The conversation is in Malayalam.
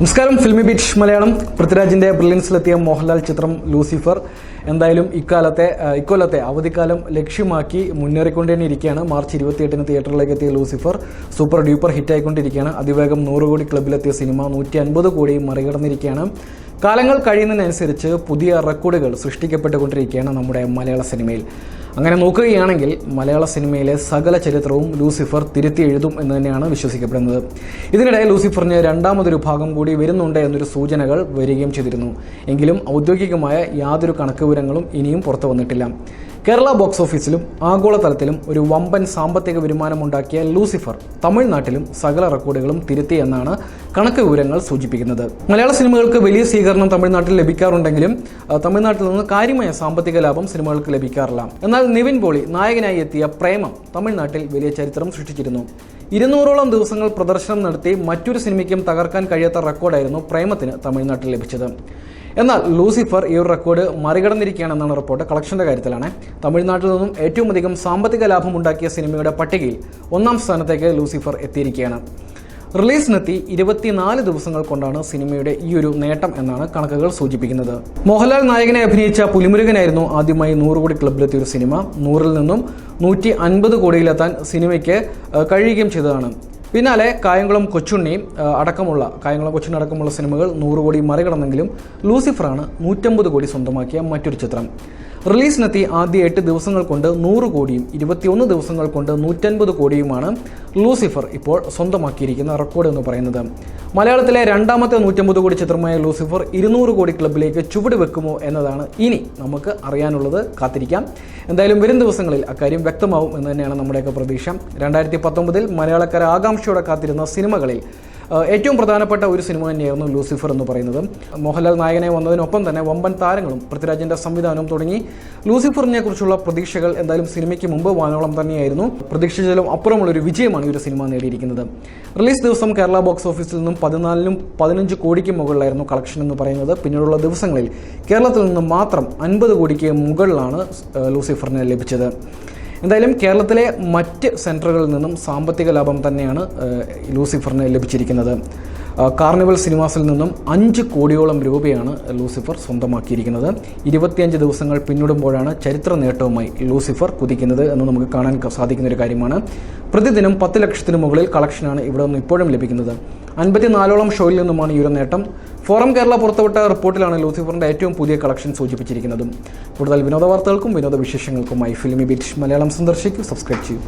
നമസ്കാരം ഫിൽമി ബീച്ച് മലയാളം. പൃഥ്വിരാജിന്റെ ബ്രില്യൻസിലെത്തിയ മോഹൻലാൽ ചിത്രം ലൂസിഫർ. എന്തായാലും ഇക്കാലത്തെ ഇക്കൊല്ലത്തെ അവധിക്കാലം ലക്ഷ്യമാക്കി മുന്നേറിക്കൊണ്ടേ ഇരിക്കുകയാണ് മാർച്ച് ഇരുപത്തിയെട്ടിന് തിയേറ്ററിലേക്ക് എത്തിയ ലൂസിഫർ സൂപ്പർ ഡ്യൂപ്പർ ഹിറ്റായിക്കൊണ്ടിരിക്കുകയാണ്. അതിവേഗം നൂറ് കോടി ക്ലബിലെത്തിയ സിനിമ നൂറ്റി അൻപത് കോടി മറികടന്നിരിക്കുകയാണ്. കാലങ്ങൾ കഴിയുന്നതിനനുസരിച്ച് പുതിയ റെക്കോർഡുകൾ സൃഷ്ടിക്കപ്പെട്ടുകൊണ്ടിരിക്കുകയാണ് നമ്മുടെ മലയാള സിനിമയിൽ. അങ്ങനെ നോക്കുകയാണെങ്കിൽ മലയാള സിനിമയിലെ സകല ചരിത്രവും ലൂസിഫർ തിരുത്തി എഴുതും എന്ന് തന്നെയാണ് വിശ്വസിക്കപ്പെടുന്നത്. ഇതിനിടെ ലൂസിഫറിന് രണ്ടാമതൊരു ഭാഗം കൂടി വരുന്നുണ്ട് എന്നൊരു സൂചനകൾ വരികയും ചെയ്തിരുന്നു. എങ്കിലും ഔദ്യോഗികമായ യാതൊരു കണക്ക് വിവരങ്ങളും ഇനിയും പുറത്തു വന്നിട്ടില്ല. കേരള ബോക്സ് ഓഫീസിലും ആഗോളതലത്തിലും ഒരു വമ്പൻ സാമ്പത്തിക വരുമാനമുണ്ടാക്കിയ ലൂസിഫർ തമിഴ്നാട്ടിലും സകല റെക്കോർഡുകളും തിരുത്തി എന്നാണ് കണക്ക് വിവരങ്ങൾ സൂചിപ്പിക്കുന്നത്. മലയാള സിനിമകൾക്ക് വലിയ സ്വീകരണം തമിഴ്നാട്ടിൽ ലഭിക്കാറുണ്ടെങ്കിലും തമിഴ്നാട്ടിൽ നിന്ന് കാര്യമായ സാമ്പത്തിക ലാഭം സിനിമകൾക്ക് ലഭിക്കാറില്ല. എന്നാൽ നിവിൻ പോളി നായകനായി എത്തിയ പ്രേമം തമിഴ്നാട്ടിൽ വലിയ ചരിത്രം സൃഷ്ടിച്ചിരുന്നു. ഇരുന്നൂറോളം ദിവസങ്ങൾ പ്രദർശനം നടത്തി മറ്റൊരു സിനിമയ്ക്കും തകർക്കാൻ കഴിയാത്ത റെക്കോർഡായിരുന്നു പ്രേമത്തിന് തമിഴ്നാട്ടിൽ ലഭിച്ചത്. എന്നാൽ ലൂസിഫർ ഈ ഒരു റെക്കോർഡ് മറികടന്നിരിക്കുകയാണെന്നാണ് റിപ്പോർട്ട് കളക്ഷന്റെ കാര്യത്തിലാണ്. തമിഴ്നാട്ടിൽ നിന്നും ഏറ്റവും അധികം സാമ്പത്തിക ലാഭം ഉണ്ടാക്കിയ സിനിമയുടെ പട്ടികയിൽ ഒന്നാം സ്ഥാനത്തേക്ക് ലൂസിഫർ എത്തിയിരിക്കുകയാണ്. റിലീസിനെത്തി ഇരുപത്തിനാല് ദിവസങ്ങൾ കൊണ്ടാണ് സിനിമയുടെ ഈ ഒരു നേട്ടം എന്നാണ് കണക്കുകൾ സൂചിപ്പിക്കുന്നത്. മോഹൻലാൽ നായകനെ അഭിനയിച്ച പുലിമുരുകനായിരുന്നു ആദ്യമായി നൂറ് കോടി ക്ലബിലെത്തിയ ഒരു സിനിമ. നൂറിൽ നിന്നും നൂറ്റി അൻപത് കോടിയിലെത്താൻ സിനിമയ്ക്ക് കഴിയുകയും ചെയ്തതാണ്. പിന്നാലെ കായംകുളം കൊച്ചുണ്ണി അടക്കമുള്ള കായംകുളം കൊച്ചുണ്ണി അടക്കമുള്ള സിനിമകൾ നൂറ് കോടി മറികടന്നെങ്കിലും ലൂസിഫറാണ് നൂറ്റമ്പത് കോടി സ്വന്തമാക്കിയ മറ്റൊരു ചിത്രം. റിലീസിനെത്തി ആദ്യ എട്ട് ദിവസങ്ങൾ കൊണ്ട് നൂറ് കോടിയും ഇരുപത്തിയൊന്ന് ദിവസങ്ങൾ കൊണ്ട് നൂറ്റൻപത് കോടിയുമാണ് ലൂസിഫർ ഇപ്പോൾ സ്വന്തമാക്കിയിരിക്കുന്ന റെക്കോർഡ് എന്ന് പറയുന്നത്. മലയാളത്തിലെ രണ്ടാമത്തെ നൂറ്റമ്പത് കോടി ചിത്രമായ ലൂസിഫർ ഇരുന്നൂറ് കോടി ക്ലബിലേക്ക് ചുവട് വെക്കുമോ എന്നതാണ് ഇനി നമുക്ക് അറിയാനുള്ളത്. കാത്തിരിക്കാം. എന്തായാലും വരും ദിവസങ്ങളിൽ അക്കാര്യം വ്യക്തമാവും എന്ന് തന്നെയാണ് നമ്മുടെയൊക്കെ പ്രതീക്ഷ. രണ്ടായിരത്തി പത്തൊമ്പതിൽ മലയാളക്കാരെ ആകാംക്ഷയോടെ കാത്തിരുന്ന സിനിമകളിൽ ഏറ്റവും പ്രധാനപ്പെട്ട ഒരു സിനിമ തന്നെയായിരുന്നു ലൂസിഫർ എന്ന് പറയുന്നത്. മോഹൻലാൽ നായകനെ വന്നതിനൊപ്പം തന്നെ വമ്പൻ താരങ്ങളും പൃഥ്വിരാജിന്റെ സംവിധാനവും തുടങ്ങി. ലൂസിഫറിനെ കുറിച്ചുള്ള പ്രതീക്ഷകൾ എന്തായാലും സിനിമയ്ക്ക് മുമ്പ് വാനോളം തന്നെയായിരുന്നു. അപ്പുറമുള്ള ഒരു വിജയമാണ് ഈ ഒരു സിനിമ നേടിയിരിക്കുന്നത്. റിലീസ് ദിവസം കേരള ബോക്സ് ഓഫീസിൽ നിന്നും പതിനാലിനും പതിനഞ്ച് കോടിക്ക് മുകളിലായിരുന്നു കളക്ഷൻ എന്ന് പറയുന്നത്. പിന്നീടുള്ള ദിവസങ്ങളിൽ കേരളത്തിൽ നിന്നും മാത്രം അൻപത് കോടിക്ക് മുകളിലാണ് ലൂസിഫറിന് ലഭിച്ചത്. എന്തായാലും കേരളത്തിലെ മറ്റ് സെന്ററുകളിൽ നിന്നും സാമ്പത്തിക ലാഭം തന്നെയാണ് ലൂസിഫറിന് ലഭിച്ചിരിക്കുന്നത്. കാർണിവൽ സിനിമാസിൽ നിന്നും അഞ്ച് കോടിയോളം രൂപയാണ് ലൂസിഫർ സ്വന്തമാക്കിയിരിക്കുന്നത്. ഇരുപത്തിയഞ്ച് ദിവസങ്ങൾ പിന്നിടുമ്പോഴാണ് ചരിത്ര നേട്ടവുമായി ലൂസിഫർ കുതിക്കുന്നത് എന്ന് നമുക്ക് കാണാൻ സാധിക്കുന്ന ഒരു കാര്യമാണ്. പ്രതിദിനം പത്ത് ലക്ഷത്തിന് മുകളിൽ കളക്ഷനാണ് ഇവിടെ നിന്ന് ഇപ്പോഴും ലഭിക്കുന്നത്. അൻപത്തിനാലോളം ഷോയിൽ നിന്നുമാണ് ഈ ഒരു നേട്ടം. ഫോറം കേരള പുറത്തുവിട്ട റിപ്പോർട്ടിലാണ് ലൂസിഫറിന്റെ ഏറ്റവും പുതിയ കളക്ഷൻ സൂചിപ്പിച്ചിരിക്കുന്നതും. കൂടുതൽ വിനോദ വാർത്തകൾക്കും വിനോദ വിശേഷങ്ങൾക്കുമായി ഫിലിമി ബീറ്റ് മലയാളം സന്ദർശിക്കൂ സബ്സ്ക്രൈബ് ചെയ്യൂ.